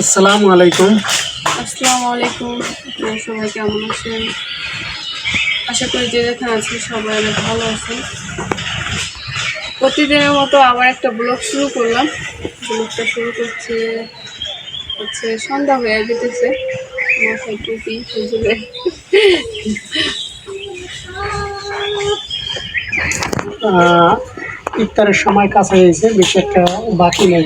আসসালামু আলাইকুম। আসসালামু আলাইকুম। আপনারা সবাই কেমন আছেন? আশা করি যে যেখানে আছেন সবাই অনেক ভালো আছেন। প্রতিদিনের মতো আবার একটা ব্লগ শুরু করলাম। ব্লগটা শুরু করছে হচ্ছে সন্ধ্যা হয়ে যেতেছে টুপি ইফতারের সময় কাছে গেছে বেশি একটা বাকি নেই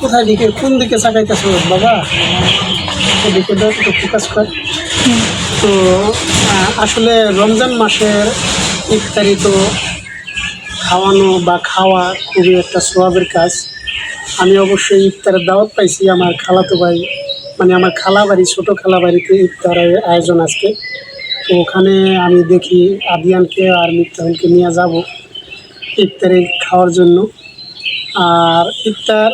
কোথায় দিকে, কোন দিকে চাকাইতেছ বাবা? দাও একটু ফোকাস কর। তো আসলে রমজান মাসের ইফতারি তো খাওয়ানো বা খাওয়া খুবই একটা সোয়াবের কাজ। আমি অবশ্যই ইফতারের দাওয়াত পাইছি আমার খালাতো ভাই মানে আমার খালা বাড়ি ছোটো খালা বাড়িতে ইফতারের আয়োজন আজকে। তো ওখানে আমি দেখি আদিয়ানকে আর মিফতাহুলকে নিয়ে যাব ইফতারে খাওয়ার জন্য। আর ইফতার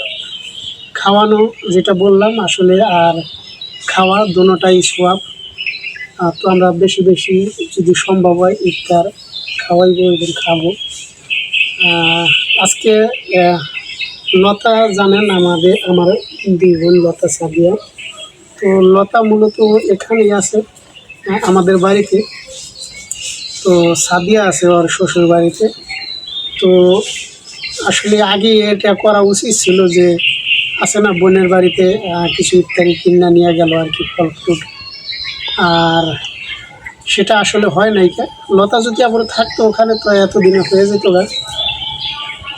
খাওয়ানো যেটা বললাম, আসলে আর খাওয়া দুটোটাই সোয়াব তো আমরা বেশি বেশি যদি সম্ভব হয় ইফতার খাওয়াইব এবং খাব। আজকে লতা জানেন আমাদের, আমার দুই বোন লতা সাদিয়া। তো লতা মূলত এখানেই আছে। আমাদের বাড়িতে। তো সাদিয়া আছে ওর শ্বশুর বাড়িতে। তো আসলে আগে এটা করা উচিত ছিল যে, আছে না, বোনের বাড়িতে কিছু ইত্যাদি কিনা নিয়ে গেল আর কি, ফল ফ্রুট। আর সেটা আসলে হয় নাই কে। লতা যদি আবার থাকতো ওখানে, তো এতদিনে হয়ে যেত গা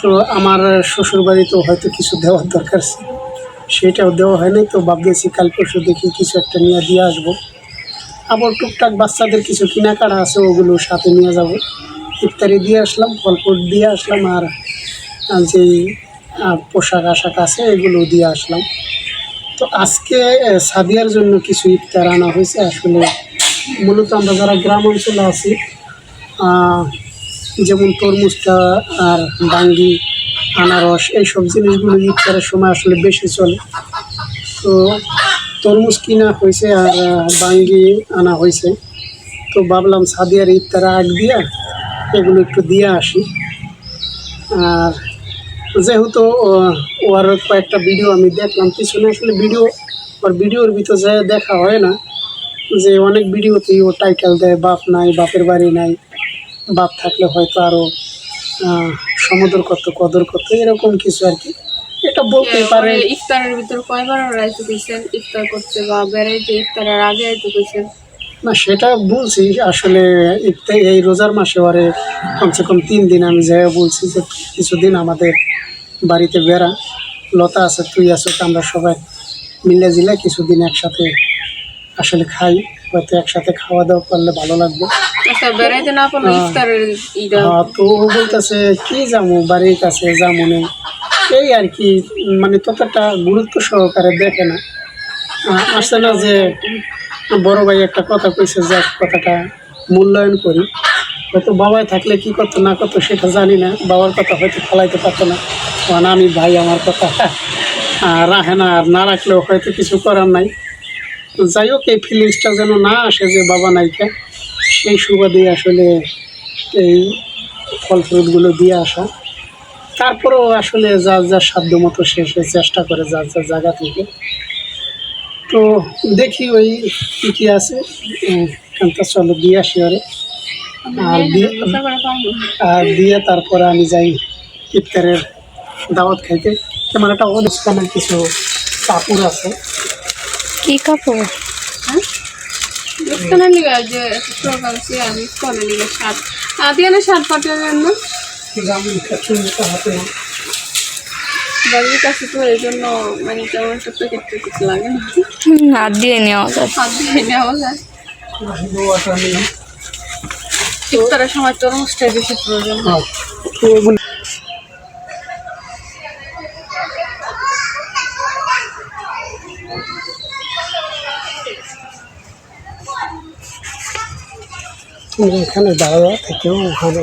তো আমার শ্বশুর বাড়িতেও হয়তো কিছু দেওয়ার দরকার ছিল। সেটাও দেওয়া হয়নি তো ভাবতেছি কাল পরশু দেখি কিছু একটা নিয়ে দিয়ে আসব। আবার টুকটাক বাচ্চাদের কিছু কেনাকাটা আছে, ওগুলো সাথে নিয়ে যাব। ইফতারি দিয়ে আসলাম ফল ফ্রুট দিয়ে আসলাম, আর যেই পোশাক আশাক আছে, এগুলো দিয়ে আসলাম। তো আজকে সাদিয়ার জন্য কিছু ইফতার আনা হয়েছে। আসলে মূলত আমরা যারা গ্রাম অঞ্চলে আছি যেমন তরমুজটা আর বাঙ্গি, আনারস, এইসব জিনিসগুলো ইফতারের সময় আসলে বেশি চলে। তো তরমুজ কিনা হয়েছে আর বাঙ্গি আনা হয়েছে। তো ভাবলাম সাদিয়ার ইফতার আগ দিয়া এগুলো একটু দিয়ে আসি। আর যেহেতু ওর কয়েকটা ভিডিও আমি দেখলাম, পিছনে আসলে ভিডিও, ওর ভিডিওর ভিতর যায় দেখা হয় না, যে অনেক ভিডিওতেই ও টাইটেল দেয়, বাপ নাই, বাপের বাড়ি নাই, বাপ থাকলে হয়তো আরও সমদর কত কদর কত এরকম কিছু আর কি। এটা বলতেই পারে ইফতারের ভিতর কয়বার রাইতে কইছেন ইফতার করতে বা বেড়াইতে ইফতারের আগে আইতে কইছেন না সেটা বলছি আসলে এই রোজার মাসে ওরে কমসে কম তিন দিন আমি যাই বলছি যে কিছুদিন আমাদের বাড়িতে বেড়া। লতা আছে তুই আছো আমরা সবাই মিলে জিলে কিছুদিন একসাথে আসলে খাই। হয়তো একসাথে খাওয়া দাওয়া করলে ভালো লাগবে। আচ্ছা হ্যাঁ। হ্যাঁ, তো বলতেছে কি যাব বাড়ির কাছে যাব নেই। এই আর কি মানে ততটা গুরুত্ব সহকারে দেখে না। আসছে না যে বড় ভাই একটা কথা কইছে যে কথাটা মূল্যায়ন করি। হয়তো বাবাই থাকলে কি করতো, না করতো সেটা জানি না, বাবার কথা হয়তো ফেলাইতে পারতো না। কারণ আমি ভাই, আমার কথা। রাখে না, আর না রাখলেও হয়তো কিছু করার নাই। যাই হোক, এই ফিলিংসটা যেন না আসে যে বাবা নাইকা, সেই সুবাদে আসলে এই ফল ফ্রুটগুলো দিয়ে আসা। তারপরেও আসলে যার যার সাধ্য মতো সে চেষ্টা করে যার যার জায়গা থেকে। তো দেখি ওই কী কী আছে। কান্তা চলো দিয়ে আসি আর দিয়ে আর দিয়ে তারপরে আমি যাই ইফতারের দাওয়াত খাইতে। তেমন একটা অনুষ্ঠানের কিছু কাপড় আছে। কি কাপড়? লিগে যে প্রোগ্রাম আমি ইফতারের লিগে শার্ট আদিয়ানের শার্ট পাঠাবেন না জামা চুমুটা হাতে না। বাড়ির কাছে তো এই জন্য মানে তেমন একটা প্যাকেট প্যাকেট লাগে না। হাত দিয়ে নেওয়া যায়। হাত দিয়ে নেওয়া যায়। ইফতারের সময় তরমুজটাই বেশি প্রয়োজন হ্যাঁ, এখানে দাঁড়ায় থেকেও ওখানে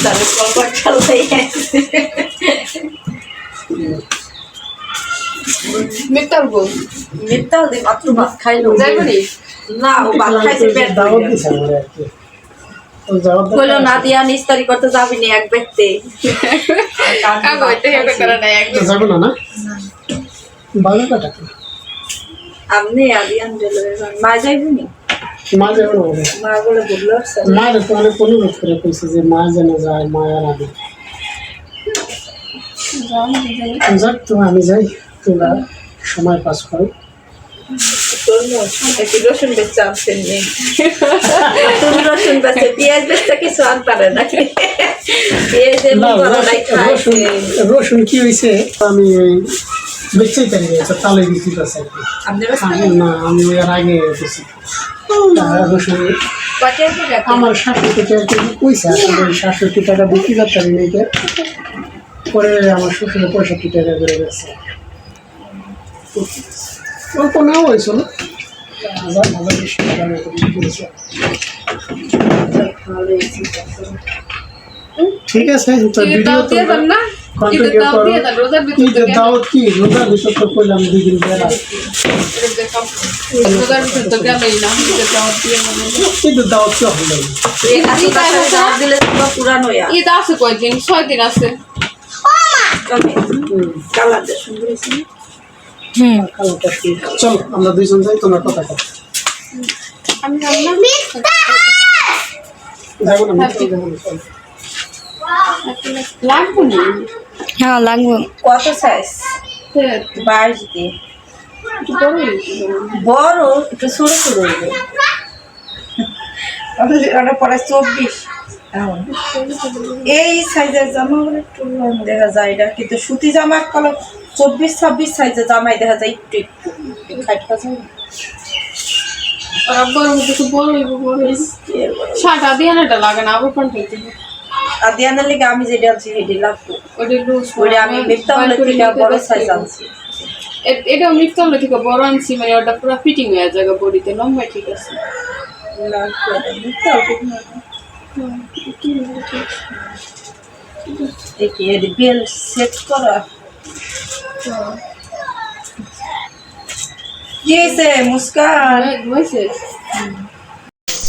একটু সুপ দিলাম আমার ইংরেজি পাওয়া কোথায় প্রায় দূরে এখন বাকি আছে ওই মিথ্যার বল মিথ্যা দি মাত্র ভাত খাইলো। যাই করি না ও ভাত খাইছে পেট দাওয়াত। দিছে বলল না দিয়া নিস্তারি করতে যাবি নি এক ব্যক্তি যাবে না না? বাজে কাটা আপনি আদিয়ান ডেলিভারি মা যাইবি নি? মা যাবে না বলে মা অনেক অনুরোধ করে কইছে যে মা যেন যায় মা আর আমি। যাক তো আমি যাই তোমরা সময় পাস করো। রসুন আনছেন তুমি রসুন পেঁয়াজ বেচতে কিছু আন পারে রসুন কি? হয়েছে আমি ওই বেচেই পারি গেছে তালে বিক্রি করছে না আমি এর আগে বেশি আমার শাশুড়ি টাকা কেজি পয়সা সাতষট্টি টাকা বিক্রি করতে পারি মেয়েকে পরে আমার শ্বশুরের পঁয়ষট্টি টাকা করে গেছে অল্প নেওয়া হয়েছিল হাজার হাজার বিশ টাকা বিক্রি করেছে ঠিক আছে তো ভিডিও দাওয়াত দাওয়াত করো দিয়ে দেন কি? রোজার তো করলাম দুই দাওয়াত কি হলো ঈদ আছে কয়দিন? ছয় দিন? চলো। আমরা দুইজন যাই তোমরা কথা কর আমি যাব না। লাগবো না? হ্যাঁ লাগবে। কত সাইজ বাইশ দিয়ে বড় একটু ছোট ছোট ওটা পরে চব্বিশ। এই সাইজের জামা গুলো একটু দেখা যায় এটা কিন্তু সুতি জামা কালো চব্বিশ ছাব্বিশ সাইজের জামাই দেখা যায় একটু একটু খাচা আর আব্বার মধ্যে তো বড় বড় হইব। শার্ট আদি আনাটা লাগে না আবার কোনটা হইতে আর দিয়ানের লিগে আমি যেটা আনছি সেটি লাগতো ওইটা আমি মিফতাহলে থেকে বড় সাইজ আনছি। এটা মিফতাহলে থেকে বড় আনছি মানে ওটা পুরো ফিটিং হয়ে যাবে বডিতে। লম্বা ঠিক আছে। এর বেল সেট করা। কি হয়েছে মুস্কান? হয়েছে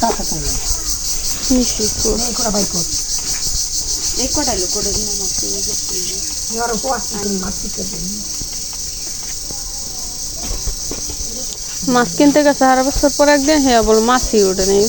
কাঁথা চাই মিশি কর। মাছ কিনতে গেছে আর বছর পর একদিন হ্যাঁ বল মাছই ওঠে নেই।